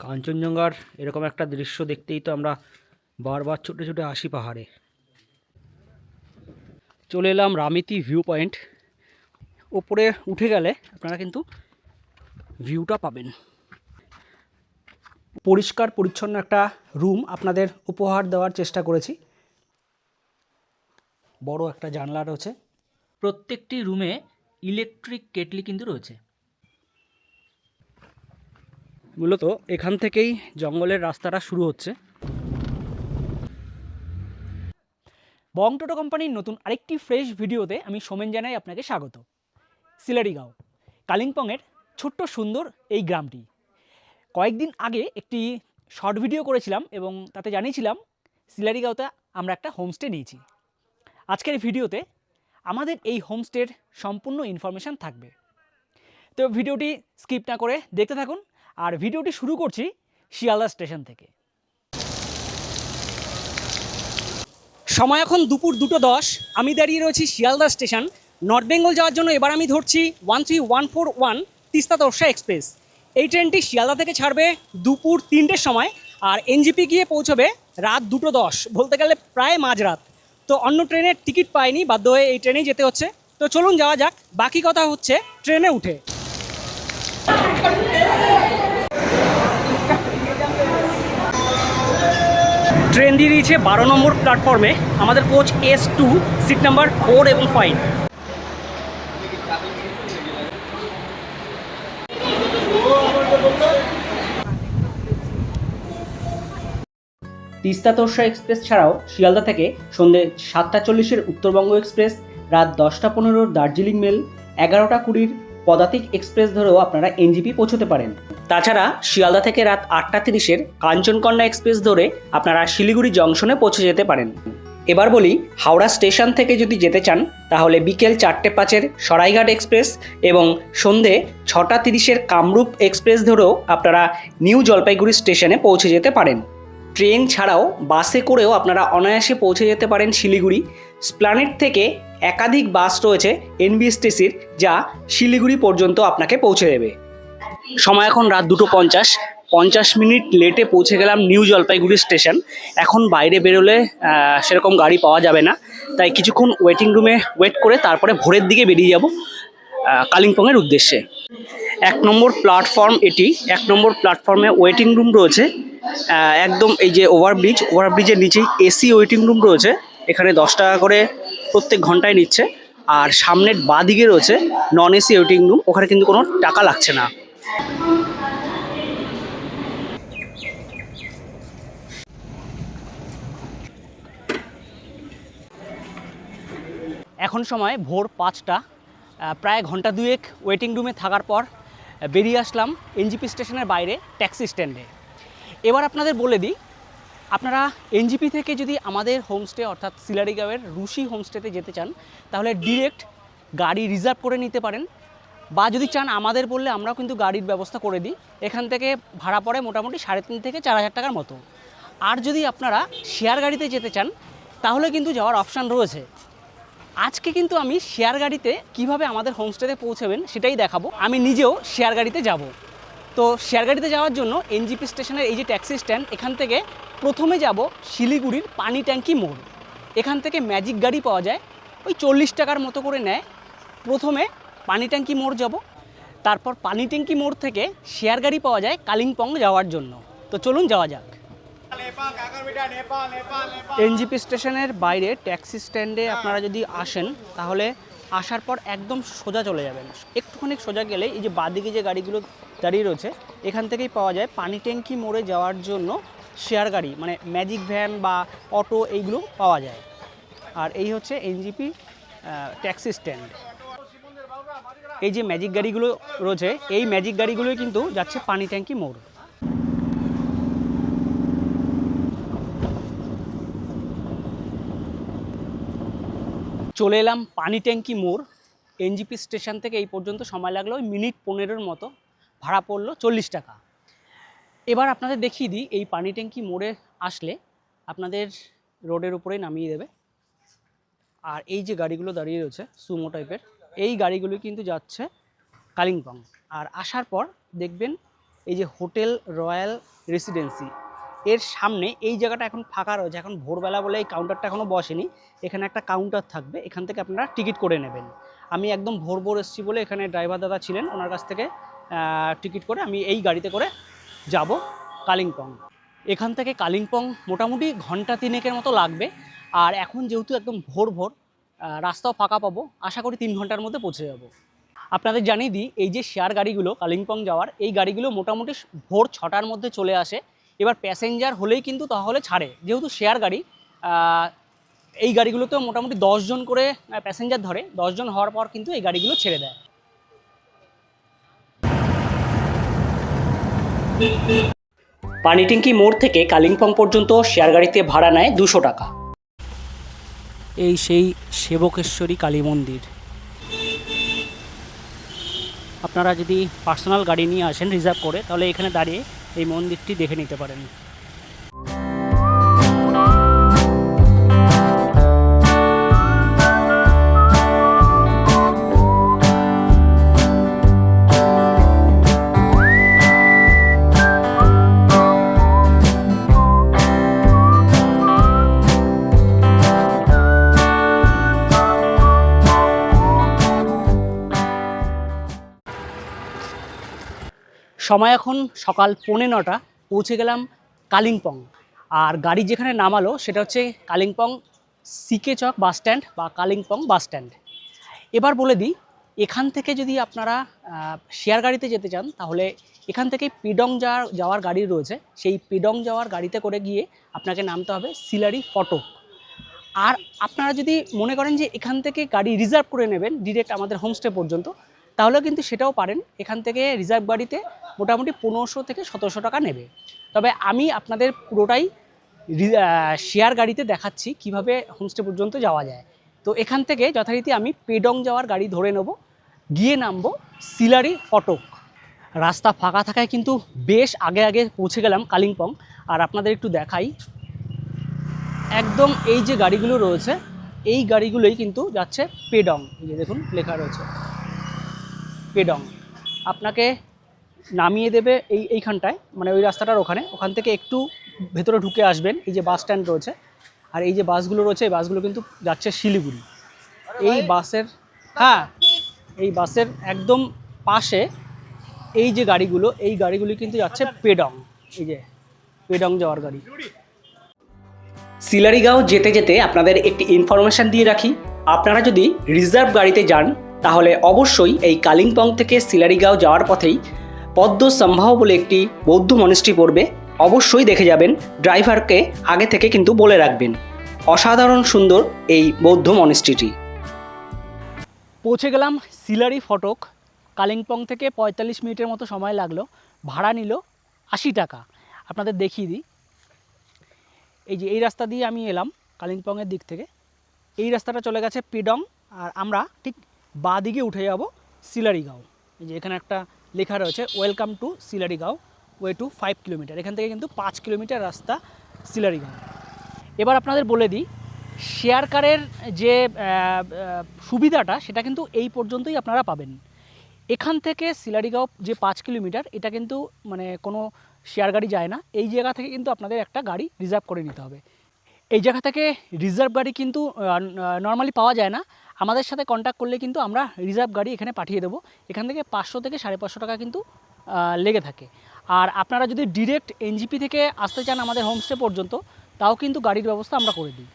কাঞ্চনজঙ্ঘার এরকম একটা দৃশ্য দেখতেই তো আমরা বারবার ছুটে ছুটে আসি পাহাড়ে। চলে এলাম রামিতি ভিউ পয়েন্ট। ওপরে উঠে গেলে আপনারা কিন্তু ভিউটা পাবেন। পরিষ্কার, পরিচ্ছন্ন একটা রুম আপনাদের উপহার দেওয়ার চেষ্টা করেছি। বড় একটা জানলা রয়েছে। প্রত্যেকটি রুমে ইলেকট্রিক কেটলি কিন্তু রয়েছে। মূলত এখান থেকেই জঙ্গলের রাস্তাটা শুরু হচ্ছে। বং টোটো কোম্পানির নতুন আরেকটি ফ্রেশ ভিডিওতে আমি সোমেন জানাই আপনাকে স্বাগত। সিলারিগাঁও কালিম্পংয়ের ছোট্ট সুন্দর এই গ্রামটি। কয়েকদিন আগে একটি শর্ট ভিডিও করেছিলাম এবং তাতে জানিয়েছিলাম সিলারিগাঁওতে আমরা একটা হোমস্টে নিয়েছি। আজকের ভিডিওতে আমাদের এই হোমস্টের সম্পূর্ণ ইনফরমেশান থাকবে। তো ভিডিওটি স্কিপ না করে দেখতে থাকুন আর ভিডিওটি শুরু করছি শিয়ালদা স্টেশন থেকে। সময় এখন দুপুর দুটো দশ, আমি দাঁড়িয়ে রয়েছি শিয়ালদা স্টেশন। নর্থ বেঙ্গল যাওয়ার জন্য এবার আমি ধরছি one three one four one Teesta Torsa express. এই ট্রেনটি শিয়ালদা থেকে ছাড়বে দুপুর তিনটের সময় আর এনজিপি গিয়ে পৌঁছবে রাত দুটো দশ, বলতে গেলে প্রায় মাঝরাত। তো অন্য ট্রেনের টিকিট পাইনি, বাধ্য হয়ে এই ট্রেনেই যেতে হচ্ছে। তো চলুন যাওয়া যাক, বাকি কথা হচ্ছে ট্রেনে উঠে। ট্রেন দিয়ে দিয়েছে বারো নম্বর প্ল্যাটফর্মে আমাদের coach S two seat number four এবং ফাইভ তিস্তা তোরসা এক্সপ্রেস ছাড়াও শিয়ালদা থেকে সন্ধ্যে সাতটা চল্লিশের উত্তরবঙ্গ এক্সপ্রেস, রাত দশটা পনেরোর দার্জিলিং মেল, এগারোটা কুড়ির পদাতিক এক্সপ্রেস ধরেও আপনারা এনজিপি পৌঁছতে পারেন। তাছাড়া শিয়ালদা থেকে রাত আটটা তিরিশের কাঞ্চনকন্যা এক্সপ্রেস ধরে আপনারা শিলিগুড়ি জংশনে পৌঁছে যেতে পারেন। এবার বলি, হাওড়া স্টেশন থেকে যদি যেতে চান, তাহলে বিকেল চারটে পাঁচের সরাইঘাট এক্সপ্রেস এবং সন্ধে ছটা তিরিশের কামরূপ এক্সপ্রেস ধরেও আপনারা নিউ জলপাইগুড়ি স্টেশনে পৌঁছে যেতে পারেন। ট্রেন ছাড়াও বাসে করেও আপনারা অনায়াসে পৌঁছে যেতে পারেন শিলিগুড়ি। স্প্লানেট থেকে একাধিক বাস রয়েছে এনবিএসটিসির, যা শিলিগুড়ি পর্যন্ত আপনাকে পৌঁছে দেবে। সময় এখন রাত দুটো পঞ্চাশ। পঞ্চাশ মিনিট লেটে পৌঁছে গেলাম নিউ জলপাইগুড়ি স্টেশন এখন বাইরে বেরোলে সেরকম গাড়ি পাওয়া যাবে না। তাই কিছুক্ষণ ওয়েটিং রুমে ওয়েট করে তারপরে ভোরের দিকে বেরিয়ে যাব কালিম্পংয়ের উদ্দেশ্যে। এক নম্বর প্ল্যাটফর্ম এটি। এক নম্বর প্ল্যাটফর্মে ওয়েটিং রুম রয়েছে। একদম এই যে ওভারব্রিজ ওভারব্রিজের নিচেই এসি ওয়েটিং রুম রয়েছে। এখানে দশ টাকা করে প্রত্যেক ঘন্টায় নিচ্ছে। আর সামনের বাঁ দিকে রয়েছে নন এসি ওয়েটিং রুম ওখানে কিন্তু কোনো টাকা লাগছে না। এখন সময় ভোর পাঁচটা প্রায় ঘণ্টা দুয়েক ওয়েটিং রুমে থাকার পর বেরিয়ে আসলাম এনজিপি স্টেশনের বাইরে ট্যাক্সি স্ট্যান্ডে। এবার আপনাদের বলে দিই, আপনারা এনজিপি থেকে যদি আমাদের হোমস্টে অর্থাৎ সিলারিগাঁওয়ের রুশি হোমস্টেতে যেতে চান, তাহলে ডিরেক্ট গাড়ি রিজার্ভ করে নিতে পারেন। বা যদি চান আমাদের বললে আমরাও কিন্তু গাড়ির ব্যবস্থা করে দিই, এখান থেকে ভাড়া পড়ে মোটামুটি সাড়ে তিন থেকে চার হাজার টাকার মতো। আর যদি আপনারা শেয়ার গাড়িতে যেতে চান, তাহলে কিন্তু যাওয়ার অপশান রয়েছে। আজকে কিন্তু আমি শেয়ার গাড়িতে কীভাবে আমাদের হোমস্টেতে পৌঁছাবেন সেটাই দেখাবো। আমি নিজেও শেয়ার গাড়িতে যাব। তো শেয়ার গাড়িতে যাওয়ার জন্য এনজিপি স্টেশনের এই যে ট্যাক্সি স্ট্যান্ড, এখান থেকে প্রথমে যাব শিলিগুড়ির পানি ট্যাঙ্কি মোড়। এখান থেকে ম্যাজিক গাড়ি পাওয়া যায়, ওই চল্লিশ টাকার মতো করে নেয়। প্রথমে পানি ট্যাঙ্কি মোড় যাব, তারপর পানি ট্যাঙ্কি মোড় থেকে শেয়ার গাড়ি পাওয়া যায় কালিম্পং যাওয়ার জন্য। তো চলুন যাওয়া যাক। এনজিপি স্টেশনের বাইরে ট্যাক্সি স্ট্যান্ডে আপনারা যদি আসেন, তাহলে আসার পর একদম সোজা চলে যাবেন। একটুখানি সোজা গেলে এই যে বাদিকে যে গাড়িগুলো দাঁড়িয়ে রয়েছে, এখান থেকেই পাওয়া যায় পানি ট্যাঙ্কি মোড়ে যাওয়ার জন্য শেয়ার গাড়ি মানে ম্যাজিক ভ্যান বা অটো এইগুলো পাওয়া যায়। আর এই হচ্ছে এনজিপি ট্যাক্সি স্ট্যান্ড। এই যে ম্যাজিক গাড়িগুলো রয়েছে, এই ম্যাজিক গাড়িগুলোই কিন্তু যাচ্ছে পানি ট্যাঙ্কি মোড়। চলে এলাম পানি ট্যাঙ্কি মোড়, এনজিপি স্টেশন থেকে এই পর্যন্ত সময় লাগল ওই মিনিট পনেরোর মতো, ভাড়া পড়ল চল্লিশ টাকা। এবার আপনাদের দেখিয়ে দিই, এই পানি ট্যাঙ্কি মোড়ে আসলে আপনাদের রোডের উপরে নামিয়ে দেবে। আর এই যে গাড়িগুলো দাঁড়িয়ে রয়েছে, সুমো টাইপের, এই গাড়িগুলো কিন্তু যাচ্ছে কালিম্পং। আর আসার পর দেখবেন এই যে হোটেল রয়্যাল রেসিডেন্সি এর সামনে এই জায়গাটা এখন ফাঁকা রয়েছে। এখন ভোরবেলা বলে এই কাউন্টারটা এখনও বসেনি। এখানে একটা কাউন্টার থাকবে, এখান থেকে আপনারা টিকিট করে নেবেন। আমি একদম ভোর ভোর এসেছি বলে এখানে ড্রাইভার দাদা ছিলেন, ওনার কাছ থেকে টিকিট করে আমি এই গাড়িতে করে যাব কালিম্পং। এখান থেকে কালিম্পং মোটামুটি ঘণ্টা তিনেকের মতো লাগবে। আর এখন যেহেতু একদম ভোর ভোর রাস্তাও ফাঁকা পাবো, আশা করি তিন ঘণ্টার মধ্যে পৌঁছে যাব। আপনাদের জানিয়ে দিই, এই যে শেয়ার গাড়িগুলো কালিম্পং যাওয়ার, এই গাড়িগুলো মোটামুটি ভোর ছটার মধ্যে চলে আসে। এবার প্যাসেঞ্জার হলেই কিন্তু তাহলে ছাড়ে। যেহেতু শেয়ার গাড়ি এই গাড়িগুলোতেও মোটামুটি দশজন করে প্যাসেঞ্জার ধরে দশজন হওয়ার পর কিন্তু এই গাড়িগুলো ছেড়ে দেয়। পানিটিঙ্কি মোড় থেকে কালিম্পং পর্যন্ত শেয়ার গাড়িতে ভাড়া নেয় দুশো টাকা। এই সেই সেবকেশ্বরী কালী মন্দির। আপনারা যদি পার্সোনাল গাড়ি নিয়ে আসেন রিজার্ভ করে তাহলে এখানে দাঁড়িয়ে এই মন্দিরটি দেখে নিতে পারেন। সময় এখন সকাল পৌনে নটা, পৌঁছে গেলাম কালিম্পং। আর গাড়ি যেখানে নামালো সেটা হচ্ছে কালিম্পং সিকে চক বাস স্ট্যান্ড বা কালিম্পং বাস স্ট্যান্ড। এবার বলে দিই, এখান থেকে যদি আপনারা শেয়ার গাড়িতে যেতে চান, তাহলে এখান থেকে পিডং যাওয়ার যাওয়ার গাড়ি রয়েছে। সেই পিডং যাওয়ার গাড়িতে করে গিয়ে আপনাকে নামতে হবে সিলারি ফটো। আর আপনারা যদি মনে করেন যে এখান থেকে গাড়ি রিজার্ভ করে নেবেন, ডিরেক্ট আমাদের হোমস্টে পর্যন্ত তাহলেও কিন্তু সেটাও পারেন। এখান থেকে রিজার্ভ গাড়িতে মোটামুটি পনেরোশো থেকে সতেরোশো টাকা নেবে। তবে আমি আপনাদের পুরোটাই শেয়ার গাড়িতে দেখাচ্ছি কীভাবে হোমস্টে পর্যন্ত যাওয়া যায়। তো এখান থেকে যথারীতি আমি পেডং যাওয়ার গাড়ি ধরে নেব। গিয়ে নামবো সিলারি ফটক রাস্তা ফাঁকা থাকায় কিন্তু বেশ আগে আগে পৌঁছে গেলাম কালিম্পং। আর আপনাদের একটু দেখাই। একদম এই যে গাড়িগুলো রয়েছে, এই গাড়িগুলোই কিন্তু যাচ্ছে পেডং। এই যে দেখুন, লেখা রয়েছে। পেডং। আপনাকে নামিয়ে দেবে এই এইখানটায় মানে ওই রাস্তাটার ওখানে। ওখান থেকে একটু ভেতরে ঢুকে আসবেন, এই যে বাস স্ট্যান্ড রয়েছে। আর এই যে বাসগুলো রয়েছে, এই বাসগুলো কিন্তু যাচ্ছে শিলিগুড়ি। এই বাসের হ্যাঁ এই বাসের একদম পাশে এই যে গাড়িগুলো, এই গাড়িগুলি কিন্তু যাচ্ছে পেডং। এই যে পেডং যাওয়ার গাড়ি। সিলারিগাঁও যেতে যেতে আপনাদের একটি ইনফরমেশান দিয়ে রাখি। আপনারা যদি রিজার্ভ গাড়িতে যান তাহলে অবশ্যই এই কালিম্পং থেকে সিলারিগাঁও যাওয়ার পথেই পদ্ম সম্ভাব বলে একটি বৌদ্ধ মনিস্ট্রি পড়বে। অবশ্যই দেখে যাবেন, ড্রাইভারকে আগে থেকে কিন্তু বলে রাখবেন। অসাধারণ সুন্দর এই বৌদ্ধ মনিস্ট্রিটি পৌঁছে গেলাম সিলারি ফটক। কালিম্পং থেকে পঁয়তাল্লিশ মিনিটের মতো সময় লাগল। ভাড়া নিল আশি টাকা। আপনাদের দেখিয়ে দিই। এই যে এই রাস্তা দিয়ে আমি এলাম কালিম্পংয়ের দিক থেকে। এই রাস্তাটা চলে গেছে পিডং। আর আমরা ঠিক বাঁ দিকে উঠে যাব সিলারিগাঁও। এই যে এখানে একটা লেখা রয়েছে welcome to Sillerygaon way to five kilometre এখান থেকে কিন্তু পাঁচ কিলোমিটার রাস্তা সিলারিগাঁও। এবার আপনাদের বলে দিই শেয়ার কারের যে সুবিধাটা, সেটা কিন্তু এই পর্যন্তই আপনারা পাবেন। এখান থেকে সিলারিগাঁও যে পাঁচ কিলোমিটার এটা কিন্তু মানে কোনো শেয়ার গাড়ি যায় না। এই জায়গা থেকে কিন্তু আপনাদের একটা গাড়ি রিজার্ভ করে নিতে হবে। এই জায়গা থেকে রিজার্ভ গাড়ি কিন্তু নর্মালি পাওয়া যায় না। আমাদের সাথে কন্ট্যাক্ট করলে কিন্তু আমরা রিজার্ভ গাড়ি এখানে পাঠিয়ে দেবো। এখান থেকে পাঁচশো থেকে সাড়ে পাঁচশো টাকা কিন্তু লেগে থাকে। আর আপনারা যদি ডিরেক্ট এনজিপি থেকে আসতে চান আমাদের হোমস্টে পর্যন্ত, তাও কিন্তু গাড়ির ব্যবস্থা আমরা করে দিই।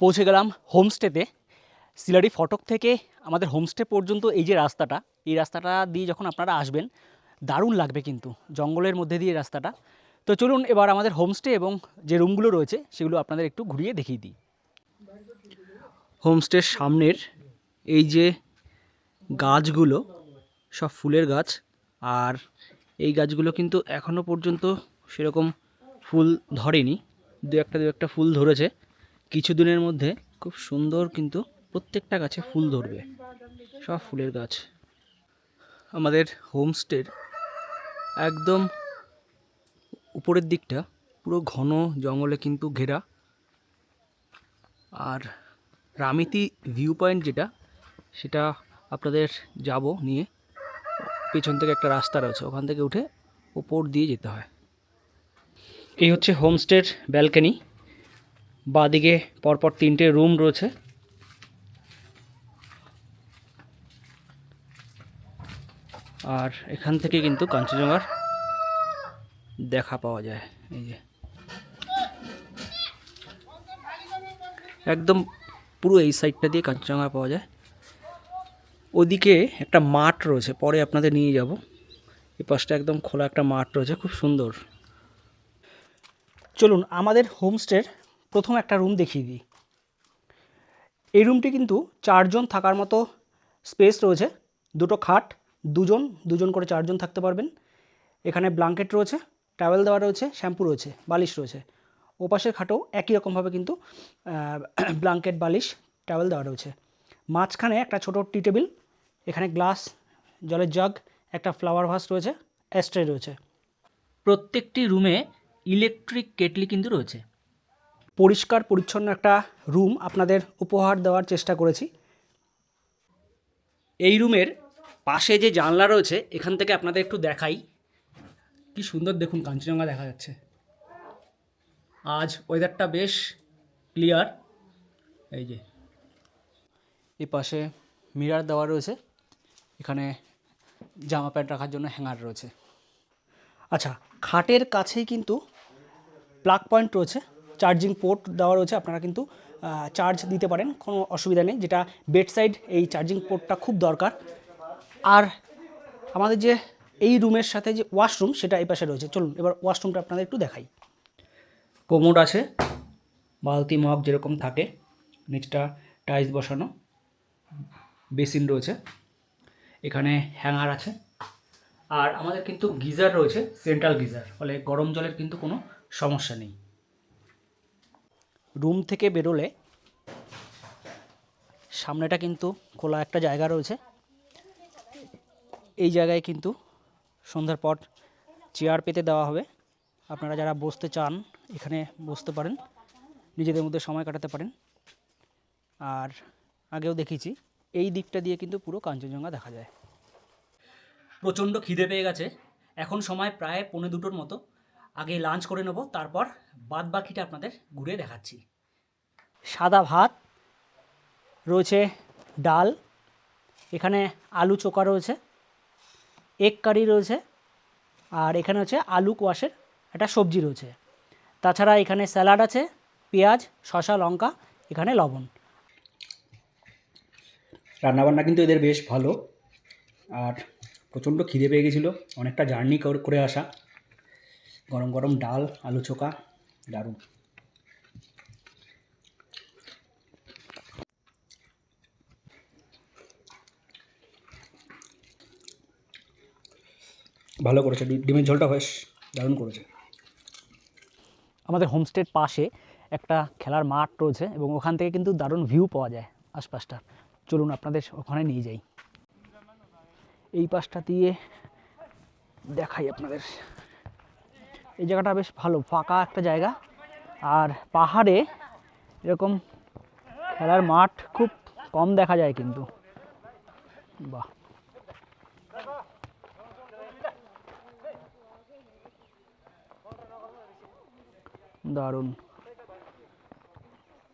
পৌঁছে গেলাম হোমস্টেতে সিলারি ফটক থেকে আমাদের হোমস্টে পর্যন্ত এই যে রাস্তাটা, এই রাস্তাটা দিয়ে যখন আপনারা আসবেন, দারুণ লাগবে কিন্তু, জঙ্গলের মধ্যে দিয়ে রাস্তাটা। তো চলুন এবার আমাদের হোমস্টে এবং যে রুমগুলো রয়েছে, সেগুলো আপনাদের একটু ঘুরিয়ে দেখিয়ে দিই। হোমস্টের সামনের এই যে গাছগুলো, সব ফুলের গাছ, আর এই গাছগুলো কিন্তু এখনও পর্যন্ত সেরকম ফুল ধরেনি। দু একটা দু একটা ফুল ধরেছে। কিছুদিনের মধ্যে খুব সুন্দর কিন্তু প্রত্যেকটা গাছে ফুল ধরবে। সব ফুলের গাছ। আমাদের হোমস্টের একদম উপরের দিকটা পুরো ঘন জঙ্গলে কিন্তু ঘেরা। আর রামিতি ভিউ পয়েন্ট যেটা, সেটা আপনাদের যাব নিয়ে। পেছন থেকে একটা রাস্তা রয়েছে, ওখান থেকে উঠে ওপর দিয়ে যেতে হয়। এই হচ্ছে হোমস্টের ব্যালকনি। বাদিকে পরপর তিনটে রুম রয়েছে। আর এখান থেকে কিন্তু কাঞ্চনজঙ্ঘার দেখা পাওয়া যায়। এই যে। একদম পুরো এই সাইডটা দিয়ে কাঞ্চনজঙ্ঘা পাওয়া যায়। ওদিকে একটা মাঠ রয়েছে, পরে আপনাদের নিয়ে যাব। এই পাশটা একদম খোলা একটা মাঠ রয়েছে, খুব সুন্দর। চলুন, আমাদের হোমস্টের প্রথম একটা রুম দেখিয়ে দিই। এই রুমটি কিন্তু চারজন থাকার মতো স্পেস রয়েছে, দুটো খাট দুজন দুজন করে চারজন থাকতে পারবেন। এখানে ব্ল্যাঙ্কেট রয়েছে, টাওয়েল দেওয়া রয়েছে, শ্যাম্পু রয়েছে, বালিশ রয়েছে। ওপাশের খাটেও একই রকমভাবে কিন্তু ব্ল্যাঙ্কেট বালিশ, টাওয়েল দেওয়া রয়েছে। মাঝখানে একটা ছোটো টি টেবিল, এখানে গ্লাস, জলের জগ, একটা ফ্লাওয়ার ভাস রয়েছে অ্যাস্ট্রে রয়েছে। প্রত্যেকটি রুমে ইলেকট্রিক কেটলি কিন্তু রয়েছে। পরিষ্কার, পরিচ্ছন্ন একটা রুম আপনাদের উপহার দেওয়ার চেষ্টা করেছি। এই রুমের পাশে যে জানলা রয়েছে, এখান থেকে আপনাদের একটু দেখাই। কি সুন্দর দেখুন, কাঞ্চনজঙ্ঘা দেখা যাচ্ছে। আজ ওয়েদারটা বেশ ক্লিয়ার এই যে। এই পাশে মিরার দেওয়া রয়েছে। এখানে জামা প্যান্ট রাখার জন্য হ্যাঙ্গার রয়েছে। আচ্ছা খাটের কাছেই কিন্তু প্লাগ পয়েন্ট রয়েছে। চার্জিং পোর্ট দেওয়া রয়েছে। আপনারা কিন্তু চার্জ দিতে পারেন, কোনো অসুবিধা নেই। যেটা বেড সাইড এই চার্জিং পোর্টটা খুব দরকার। আর আমাদের যে এই রুমের সাথে যে ওয়াশরুম, সেটা এই পাশে রয়েছে। চলুন, এবার ওয়াশরুমটা আপনাদের একটু দেখাই। কোমোড আছে, বালতি, মগ যেরকম থাকে, নিচটা টাইলস বসানো, বেসিন রয়েছে, এখানে হ্যাঙ্গার আছে, আর আমাদের কিন্তু গিজার রয়েছে, সেন্ট্রাল গিজার, ফলে গরম জলের কিন্তু কোনো সমস্যা নেই। রুম থেকে বেরোলে সামনেটা কিন্তু খোলা একটা জায়গা রয়েছে এই জায়গায় কিন্তু সন্ধ্যার পর চেয়ার পেতে দেওয়া হবে। আপনারা যারা বসতে চান, এখানে বসতে পারেন। নিজেদের মধ্যে সময় কাটাতে পারেন। আর আগেও দেখেছি, এই দিকটা দিয়ে কিন্তু পুরো কাঞ্চনজঙ্ঘা দেখা যায়। প্রচণ্ড খিদে পেয়ে গেছে। এখন সময় প্রায় পৌনে দুটোর মতো। আগে লাঞ্চ করে নেব, তারপর বাদ বাকিটা আপনাদের ঘুরে দেখাচ্ছি। সাদা ভাত, রয়েছে ডাল, এখানে আলু চোকা রয়েছে। এগ কারি রয়েছে আর এখানে হচ্ছে আলু কোয়াশের একটা সবজি রয়েছে। তাছাড়া এখানে স্যালাড আছে, পেঁয়াজ, শসা, লঙ্কা, এখানে লবণ। রান্নাবান্না কিন্তু এদের বেশ ভালো। আর প্রচণ্ড খিদে পেয়ে গেছিল, অনেকটা জার্নি করে আসা। গরম গরম ডাল, আলু চোকা দারুণ। ভালো করেছে ডিমের ঝোলটা বেশ দারুণ করেছে। আমাদের হোমস্টের পাশে একটা খেলার মাঠ রয়েছে এবং ওখান থেকে কিন্তু দারুণ ভিউ পাওয়া যায় আশপাশটা। চলুন আপনাদের ওখানে নিয়ে যাই। এই পাশটা দিয়ে দেখাই আপনাদের। এই জায়গাটা বেশ ভালো, ফাঁকা একটা জায়গা। আর পাহাড়ে এরকম খেলার মাঠ খুব কম দেখা যায় কিন্তু। বাহ। দারুণ।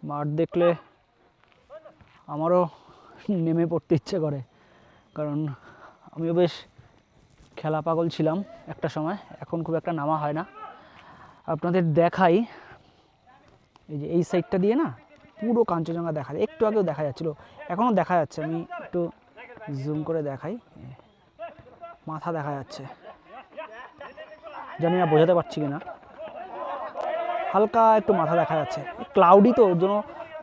মাঠ দেখলে আমারও নেমে পড়তে ইচ্ছে করে, কারণ আমিও বেশ খেলা পাগল ছিলাম একটা সময়, এখন খুব একটা নামা হয় না। আপনাদের দেখাই, এই যে এই সাইডটা দিয়ে না পুরো কাঞ্চনজঙ্ঘা দেখা যায়, একটু আগেও দেখা যাচ্ছিল, এখনও দেখা যাচ্ছে, আমি একটু জুম করে দেখাই, মাথা দেখা যাচ্ছে। জানি না, বোঝাতে পারছি কি না হালকা একটু মাথা দেখা যাচ্ছে। ক্লাউডি তো, ওর জন্য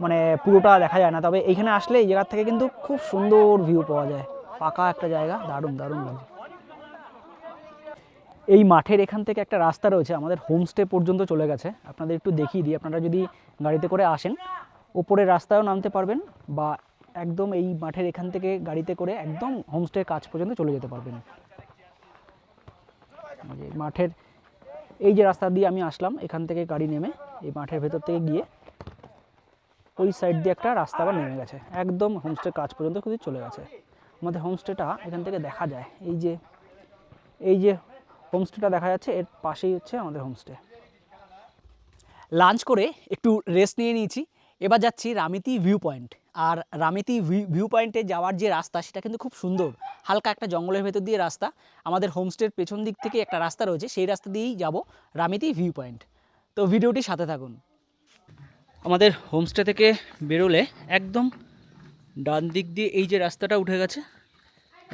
মানে পুরোটা দেখা যায় না। তবে এইখানে আসলে এই জায়গার থেকে কিন্তু খুব সুন্দর ভিউ পাওয়া যায়। ফাঁকা একটা জায়গা, দারুণ দারুণ লাগে। এই মাঠের এখান থেকে একটা রাস্তা রয়েছে, আমাদের হোমস্টে পর্যন্ত চলে গেছে। আপনাদের একটু দেখিয়ে দিই, আপনারা যদি গাড়িতে করে আসেন, ওপরের রাস্তায়ও নামতে পারবেন বা একদম এই মাঠের এখান থেকে গাড়িতে করে একদম হোমস্টের কাছ পর্যন্ত চলে যেতে পারবেন। মাঠের এই যে রাস্তা দিয়ে আমি আসলাম, এখান থেকে গাড়ি নেমে এই মাঠের ভেতর থেকে গিয়ে ওই সাইড দিয়ে একটা রাস্তা আবার নেমে গেছে। একদম হোমস্টের কাজ পর্যন্ত কিন্তু চলে গেছে। আমাদের হোমস্টেটা এখান থেকে দেখা যায়। এই যে এই যে হোমস্টেটা দেখা যাচ্ছে, এর পাশেই হচ্ছে আমাদের হোমস্টে লাঞ্চ করে একটু রেস্ট নিয়ে নিয়েছি। এবার যাচ্ছি রামিতি ভিউ পয়েন্ট আর রামিতি ভিউ পয়েন্টে যাওয়ার যে রাস্তা, সেটা কিন্তু খুব সুন্দর। হালকা একটা জঙ্গলের ভেতর দিয়ে রাস্তা। আমাদের হোমস্টের পেছন দিক থেকে একটা রাস্তা রয়েছে, সেই রাস্তা দিয়েই যাব রামিতি ভিউ পয়েন্ট তো ভিডিওটি সাথে থাকুন। আমাদের হোমস্টে থেকে বেরোলে একদম ডান দিক দিয়ে এই যে রাস্তাটা উঠে গেছে,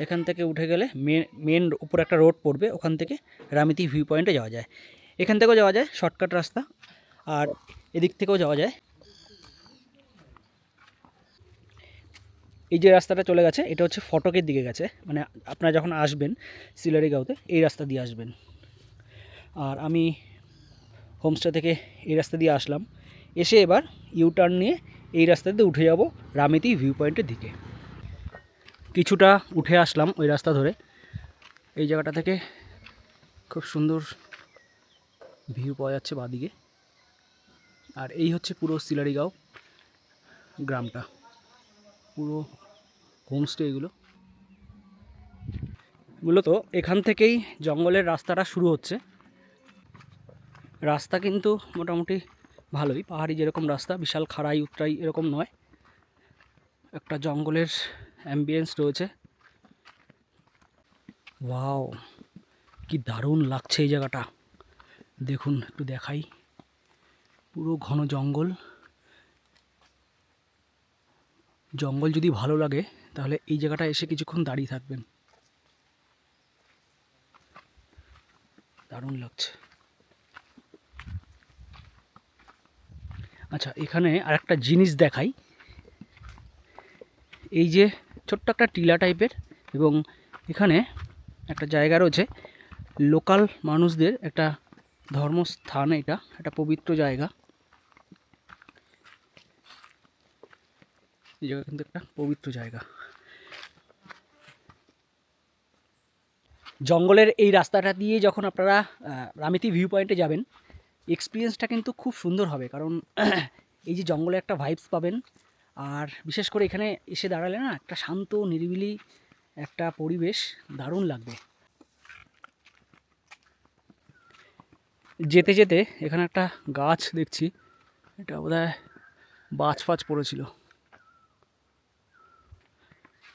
এখান থেকে উঠে গেলে মেন মেন উপর একটা রোড পড়বে, ওখান থেকে রামিতি ভিউ পয়েন্টে যাওয়া যায়। এখান থেকেও যাওয়া যায় শর্টকাট রাস্তা। আর এদিক থেকেও যাওয়া যায়। এই যে রাস্তাটা চলে গেছে, এটা হচ্ছে ফটকের দিকে গেছে। মানে আপনারা যখন আসবেন সিলারিগাঁওতে, এই রাস্তা দিয়ে আসবেন। আর আমি হোমস্টে থেকে এই রাস্তা দিয়ে আসলাম। এসে এবার ইউ টার্ন নিয়ে এই রাস্তাতে উঠে যাব রামিতি ভিউ পয়েন্টের দিকে। কিছুটা উঠে আসলাম ওই রাস্তা ধরে। এই জায়গাটা থেকে খুব সুন্দর ভিউ পাওয়া যাচ্ছে বাদিকে। আর এই হচ্ছে পুরো সিলারিগাঁও গ্রামটা। পুরো হোমস্টে এগুলো। মূলত এখান থেকেই জঙ্গলের রাস্তাটা শুরু হচ্ছে। রাস্তা কিন্তু মোটামুটি ভালোই, পাহাড়ি যেরকম রাস্তা, বিশাল খাড়াই উতরাই এরকম নয়। একটা জঙ্গলের অ্যাম্বিয়েন্স রয়েছে। ওয়াও, কি দারুণ লাগছে এই জায়গাটা। দেখুন, একটু দেখাই। পুরো ঘন জঙ্গল। জঙ্গল যদি ভালো লাগে তাহলে এই জায়গাটা এসে কিছুক্ষণ দাঁড়িয়ে থাকবেন। দারুণ লাগছে। আচ্ছা এখানে আর একটা জিনিস দেখাই। এই যে ছোট্ট একটা টিলা টাইপের এবং এখানে একটা জায়গা রয়েছে। লোকাল মানুষদের একটা ধর্মস্থান এটা, একটা পবিত্র জায়গা। এই জায়গা কিন্তু একটা পবিত্র জায়গা। জঙ্গলের এই রাস্তাটা দিয়ে যখন আপনারা রামিতি ভিউ পয়েন্টে যাবেন এক্সপিরিয়েন্সটা কিন্তু খুব সুন্দর হবে। কারণ এই যে জঙ্গলে একটা ভাইবস পাবেন, আর বিশেষ করে এখানে এসে দাঁড়ালে না, একটা শান্ত, নিরিবিলি একটা পরিবেশ দারুণ লাগবে। যেতে যেতে এখানে একটা গাছ দেখছি, এটা বোধহয় বাজ ফাজ পড়েছিল।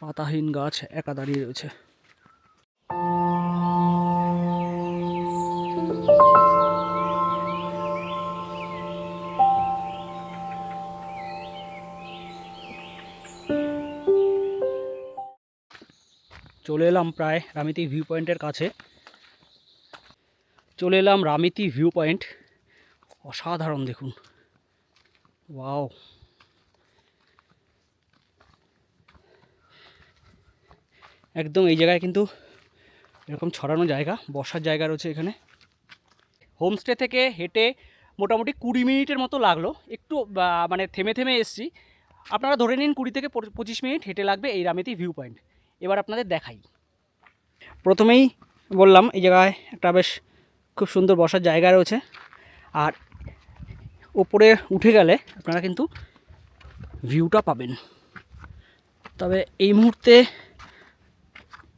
পাতাহীন গাছ একা দাঁড়িয়ে রয়েছে। চলে এলাম প্রায় রামিতি ভিউ পয়েন্টের কাছে। চলে এলাম রামিতি ভিউ পয়েন্ট অসাধারণ দেখুন। ওয়াও। একদম এই জায়গায় কিন্তু এরকম ছড়ানো জায়গা, বসার জায়গা রয়েছে এখানে। হোমস্টে থেকে হেঁটে মোটামুটি কুড়ি মিনিটের মতো লাগল। একটু মানে থেমে থেমে এসছি। আপনারা ধরে নিন কুড়ি থেকে পঁচিশ মিনিট হেঁটে লাগবে এই রামেতি ভিউ পয়েন্ট। এবার আপনাদের দেখাই। প্রথমেই বললাম, এই জায়গায় একটা বেশ খুব সুন্দর বসার জায়গা রয়েছে। আর ওপরে উঠে গেলে আপনারা কিন্তু ভিউটা পাবেন। তবে এই মুহূর্তে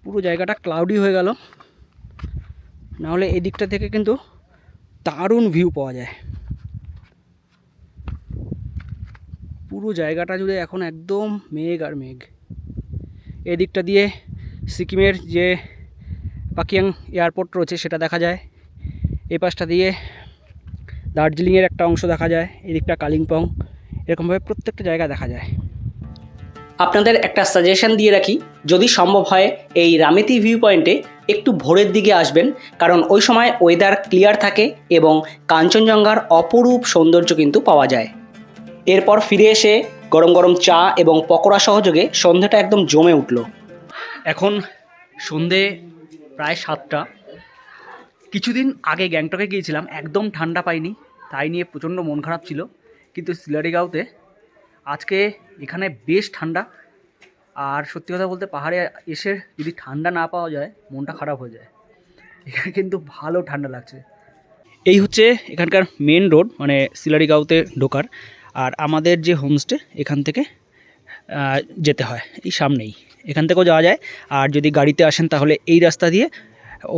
পুরো জায়গাটা ক্লাউডি হয়ে গেল। নাহলে এই দিকটা থেকে কিন্তু দারুণ ভিউ পাওয়া যায়। পুরো জায়গাটা জুড়ে এখন একদম মেঘ আর মেঘ। এদিকটা দিয়ে সিকিমের যে পাকিয়াং এয়ারপোর্ট রয়েছে সেটা দেখা যায়। এই পাশটা দিয়ে দার্জিলিংয়ের একটা অংশ দেখা যায়, এদিকটা কালিম্পং। এরকমভাবে প্রত্যেকটা জায়গা দেখা যায়। আপনাদের একটা সাজেশন দিয়ে রাখি, যদি সম্ভব হয় এই রামেতি ভিউ পয়েন্টে একটু ভোরের দিকে আসবেন, কারণ ওই সময় ওয়েদার ক্লিয়ার থাকে এবং কাঞ্চনজঙ্ঘার অপরূপ সৌন্দর্য কিন্তু পাওয়া যায়। এরপর ফিরে এসে গরম গরম চা এবং পকোড়া সহযোগে সন্ধ্যাটা একদম জমে উঠল। এখন সন্ধে প্রায় সাতটা। কিছুদিন আগে গ্যাংটকে গিয়েছিলাম, একদম ঠান্ডা পাইনি, তাই নিয়ে প্রচণ্ড মন খারাপ ছিল। কিন্তু সিলারিগাঁওতে আজকে এখানে বেশ ঠান্ডা আর সত্যি কথা বলতে পাহাড়ে এসে যদি ঠান্ডা না পাওয়া যায়, মনটা খারাপ হয়ে যায়। এখানে কিন্তু ভালো ঠান্ডা লাগছে। এই হচ্ছে এখানকার মেন রোড মানে সিলারিগাঁওতে ঢোকার। আর আমাদের যে হোমস্টে এখান থেকে যেতে হয়, এই সামনেই। এখান থেকেও যাওয়া যায়। আর যদি গাড়িতে আসেন, তাহলে এই রাস্তা দিয়ে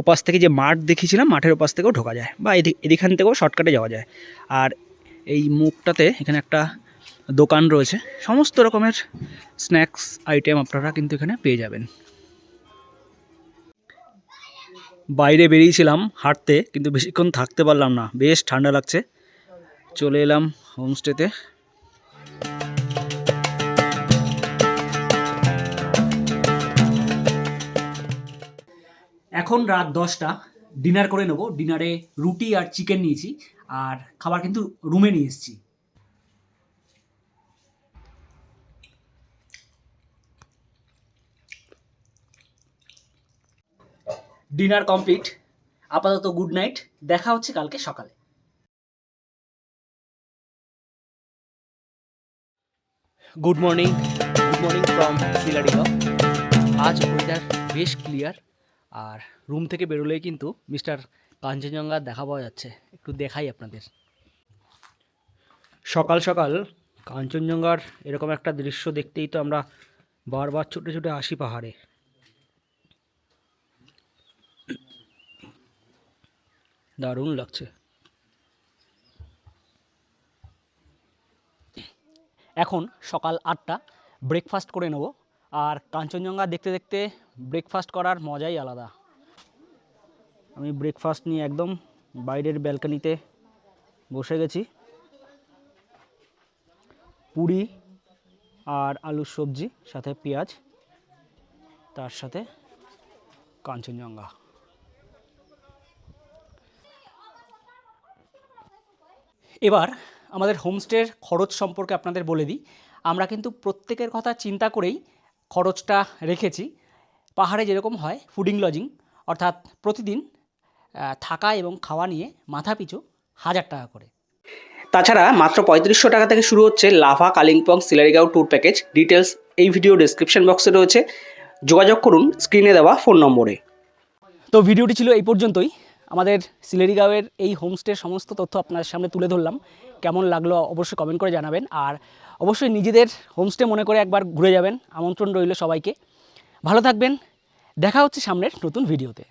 ওপাশ থেকে যে মাঠ দেখিয়েছিলাম, মাঠের ওপাশ থেকেও ঢোকা যায়। বা এদিক এদিখান থেকেও শর্টকাটে যাওয়া যায়। আর এই মুখটাতে এখানে একটা দোকান রয়েছে। সমস্ত রকমের স্ন্যাক্স, আইটেম আপনারা কিন্তু এখানে পেয়ে যাবেন। বাইরে বেরিয়েছিলাম হাঁটতে, কিন্তু বেশিক্ষণ থাকতে পারলাম না। বেশ ঠান্ডা লাগছে। চলে এলাম হোমস্টেতে। এখন রাত দশটা। ডিনার করে নেব। ডিনারে রুটি আর চিকেন নিয়েছি। আর খাবার কিন্তু রুমে নিয়ে এসেছি। ডিনার কমপ্লিট আপাতত গুড নাইট দেখা হচ্ছে কালকে সকালে। Good morning good morning from Sillerygaon আজ ওয়েদার বেশ ক্লিয়ার আর রুম থেকে বেরোলেই কিন্তু মিস্টার কাঞ্চনজঙ্ঘা দেখা পাওয়া যাচ্ছে। একটু দেখাই আপনাদের। সকাল সকাল কাঞ্চনজঙ্ঘার এরকম একটা দৃশ্য দেখতেই তো আমরা বারবার ছুটে ছুটে আসি পাহাড়ে। দারুণ লাগছে। এখন সকাল আটটা ব্রেকফাস্ট করে নেব। আর কাঞ্চনজঙ্ঘা দেখতে দেখতে ব্রেকফাস্ট করার মজাই আলাদা। আমি ব্রেকফাস্ট নিয়ে একদম বাইরের ব্যালকানিতে বসে গেছি। পুরি আর আলুর সবজি, সাথে পেঁয়াজ, তার সাথে কাঞ্চনজঙ্ঘা। এবার আমাদের হোমস্টের খরচ সম্পর্কে আপনাদের বলে দিই। আমরা কিন্তু প্রত্যেকের কথা চিন্তা করেই খরচটা রেখেছি। পাহাড়ে যেরকম হয় ফুডিং লজিং অর্থাৎ প্রতিদিন থাকা এবং খাওয়া নিয়ে মাথা পিছু হাজার টাকা করে। তাছাড়া মাত্র পঁয়ত্রিশশো টাকা থেকে শুরু হচ্ছে Lava, Kalimpong Sillerygaon tour package details এই ভিডিও ডেসক্রিপশন বক্সে রয়েছে। যোগাযোগ করুন স্ক্রিনে দেওয়া ফোন নম্বরে। তো ভিডিওটি ছিল এই পর্যন্তই। আমাদের সিলেরিগাঁওয়ের এই হোমস্টের সমস্ত তথ্য আপনাদের সামনে তুলে ধরলাম। কেমন লাগল অবশ্যই কমেন্ট করে জানাবেন। আর অবশ্যই নিজেদের হোমস্টে মনে করে একবার ঘুরে যাবেন। আমন্ত্রণ রইল সবাইকে। ভালো থাকবেন। দেখা হচ্ছে সামনের নতুন ভিডিওতে